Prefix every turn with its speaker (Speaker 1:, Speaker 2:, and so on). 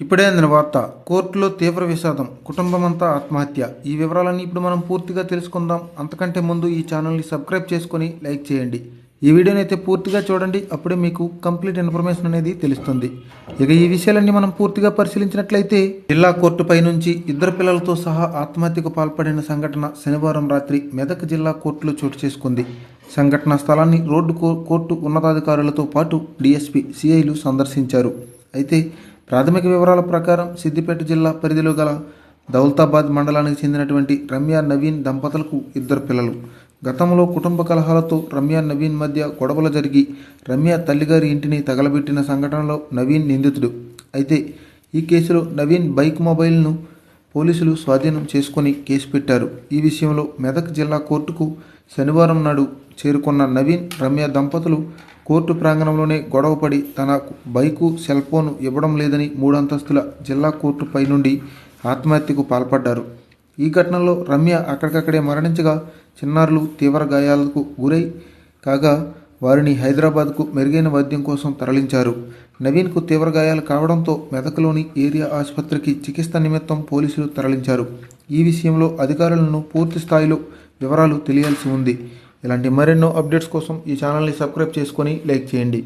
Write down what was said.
Speaker 1: ఇప్పుడే అందిన వార్త కోర్టులో తీవ్ర విషాదం కుటుంబమంతా ఆత్మహత్య. ఈ వివరాలన్నీ ఇప్పుడు మనం పూర్తిగా తెలుసుకుందాం. అంతకంటే ముందు ఈ ఛానల్ని సబ్స్క్రైబ్ చేసుకొని లైక్ చేయండి. ఈ వీడియోని అయితే పూర్తిగా చూడండి. అప్పుడే మీకు కంప్లీట్ ఇన్ఫర్మేషన్ అనేది తెలుస్తుంది. ఇక ఈ విషయాలన్నీ మనం పూర్తిగా పరిశీలించినట్లయితే జిల్లా కోర్టుపై నుంచి ఇద్దరు పిల్లలతో సహా ఆత్మహత్యకు పాల్పడిన సంఘటన శనివారం రాత్రి మెదక్ జిల్లా కోర్టులో చోటు చేసుకుంది. సంఘటన స్థలాన్ని రోడ్డు కో- కోర్టు ఉన్నతాధికారులతో పాటు డీఎస్పీ సిఐలు సందర్శించారు. అయితే ప్రాథమిక వివరాల ప్రకారం సిద్దిపేట జిల్లా పరిధిలో గల దౌలతాబాద్ మండలానికి చెందినటువంటి రమ్య నవీన్ దంపతులకు ఇద్దరు పిల్లలు. గతంలో కుటుంబ కలహాలతో రమ్య నవీన్ మధ్య గొడవలు జరిగి రమ్య తల్లిగారి ఇంటిని తగలబెట్టిన సంఘటనలో నవీన్ నిందితుడు. అయితే ఈ కేసులో నవీన్ బైక్ మొబైల్ను పోలీసులు స్వాధీనం చేసుకొని కేసు పెట్టారు. ఈ విషయంలో మెదక్ జిల్లా కోర్టుకు శనివారం నాడు చేరుకున్న నవీన్ రమ్య దంపతులు కోర్టు ప్రాంగణంలోనే గొడవపడి తన బైకు సెల్ ఫోన్ ఇవ్వడం లేదని మూడంతస్తుల జిల్లా కోర్టుపై నుండి ఆత్మహత్యకు పాల్పడ్డారు. ఈ ఘటనలో రమ్య అక్కడికక్కడే మరణించగా చిన్నారులు తీవ్ర గాయాలకు గురై కాగా వారిని హైదరాబాద్కు మెరుగైన వైద్యం కోసం తరలించారు. నవీన్కు తీవ్ర గాయాలు కావడంతో మెదక్లోని ఏరియా ఆసుపత్రికి చికిత్స నిమిత్తం పోలీసులు తరలించారు. ఈ విషయంలో అధికారులను పూర్తి స్థాయిలో వివరాలు తెలియాల్సి ఉంది. ఇలాంటి మరెన్నో అప్డేట్స్ కోసం ఈ ఛానల్ని సబ్స్క్రైబ్ చేసుకొని లైక్ చేయండి.